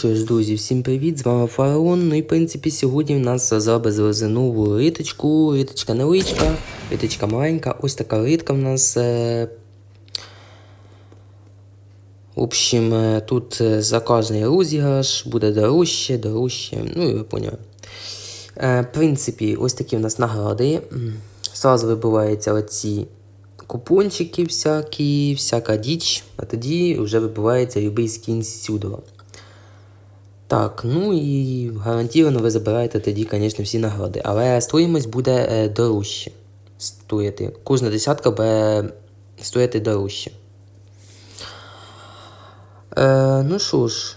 Що друзі, всім привіт! З вами Фараон. Ну і в принципі сьогодні в нас зроби завезли нову риточку, риточка невеличка, риточка маленька. Ось така ритка в нас. Е... В общем, е, тут е, заказаний розіграш, буде дорожче, дорожче, ну і ви поняли. В принципі, ось такі в нас награди. Сразу вибиваються оці купончики всякі, всяка діч, а тоді вже вибивається любий скін з сюдова. Так, ну і гарантовано ви забираєте тоді, звісно, всі нагороди. Але стоїмость буде е, дорожче стояти. Кожна десятка буде стояти дорожче. Е, ну що ж,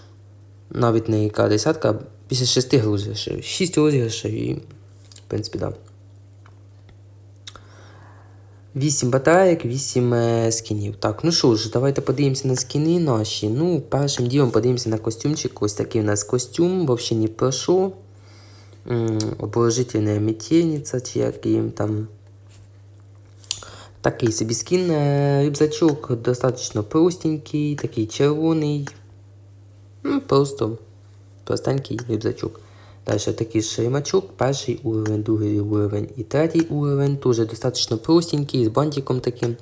навіть не яка десятка, після шести розіграшів. Шість розіграшів і, в принципі, так. Да. 8 батареїк, 8 е, скінів. Так, ну що ж, давайте подивимося на скіни наші. Ну, першим ділом подивимося на костюмчик. Ось такий у нас костюм, взагалі не про що. Обложительна метельниця, чи який там. Такий собі скін. Е, Рюкзачок достатньо простенький, такий червоний. Ну, просто простенький рюкзачок. Далі такий шеймачок, перший уровень, другий уровень і третій уровень. Теж достатньо простенький, з бантиком таким.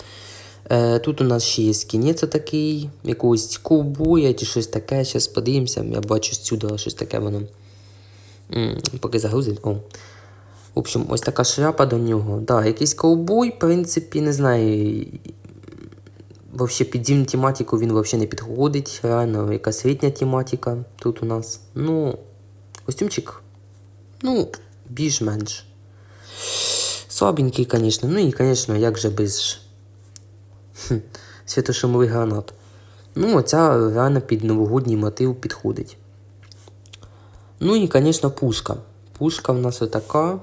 Е, Тут у нас ще є скінець такий, якогось ковбоя чи щось таке. Зараз подивимося. Я бачу сюди щось таке воно. М, Поки загрузить. О. В общем, ось така шляпа до нього. Да, якийсь ковбой, в принципі, не знаю. Вообще під тематику він взагалі не підходить. Реально, якась літня тематика тут у нас. Ну. Костюмчик, ну, більш-менш. Слабенький, звісно. Ну і, звісно, як же без хм, світошумових гранат. Ну, оця реально під новогодній мотив підходить. Ну і, звісно, пушка. Пушка в нас отака.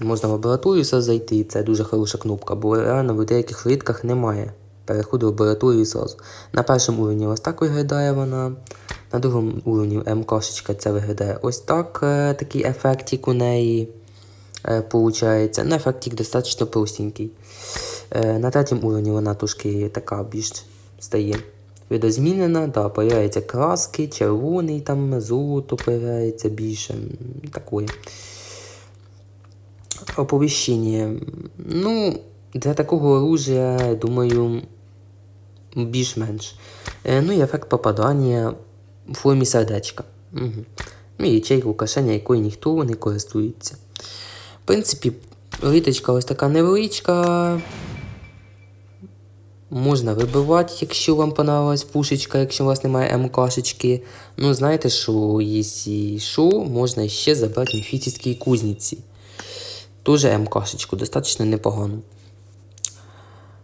Можна в лабораторію все зайти. Це дуже хороша кнопка, бо реально в деяких рідках немає. Переходу в лабораторію зразу. На першому уровні ось так виглядає вона. На другому уровні МКшечка це виглядає ось так. Е, такий ефектик у неї е, получається. Ну, ефектик достатньо простенький. Е, на третьому уровні вона трошки така більш стає видозмінена. Да, появляються краски, червоний, там, золото появляється більше. Такої. Оповіщення. Ну, для такого оружия, думаю, більш-менш. Ну і ефект попадання формі сердечка. Угу. Ну і ячейку кишеня, якою ніхто не користується. В принципі, риточка ось така невеличка. Можна вибивати, якщо вам понравилась пушечка, якщо у вас немає МКшечки. Ну, знаєте, що якщо що, можна ще забрати міфітські кузниці. Тоже МКшечку, достатньо непогано.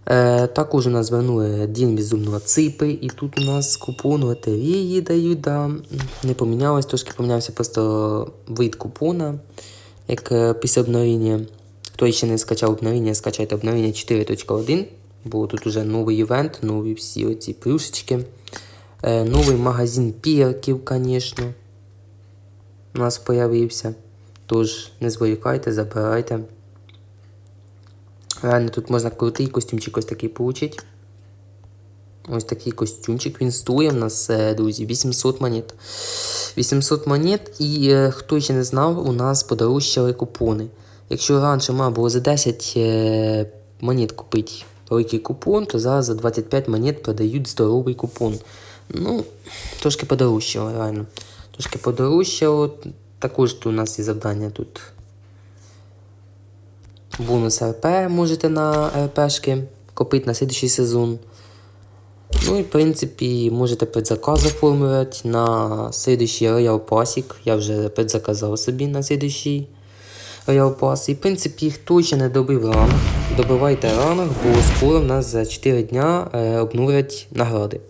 Е, Також у нас звернули Дін безумного ципи, і тут у нас купон лотереї дають. Да. Не помінялось, трошки помінявся просто вид купона, як е, після обновлення. Хто ще не скачав обновлення, скачайте обновлення 4.1, бо тут уже новий івент, нові всі оці плюшечки. Е, Новий магазин пірків, звісно. У нас з'явився. Тож, не зволікайте, забирайте. Реально тут можна крутий костюмчик ось такий получити. Ось такий костюмчик. Він стоїть в нас, е, друзі, 800 монет. 800 монет. І е, хто ще не знав, у нас подорожчали купони. Якщо раніше мав було за 10 е, монет купити великий купон, то зараз за 25 монет продають здоровий купон. Ну, трошки подорожчало, реально. Трошки подорожчало. Також у нас є завдання тут. Бонус РП можете на РПшки купити на слідчий сезон. Ну і в принципі можете предзаказ оформлювати на слідчий Royal Classic. Я вже предзаказав собі на слідчий Royal Pass. І в принципі, хто ще не добив ранг, добивайте ранг, бо скоро в нас за 4 дня е, обновлять награди.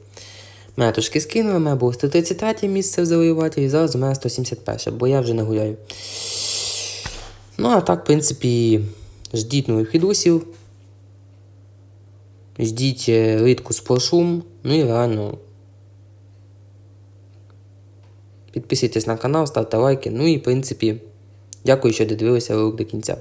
Мене трошки скинули, мене було 133 місце в завоювателі, зараз у мене 171, бо я вже не гуляю. Ну, а так, в принципі, ждіть нових відосів. Ждіть ритку з плашум. Ну і реально. Підписуйтесь на канал, ставте лайки. Ну і в принципі, дякую, що додивилися ролик до кінця.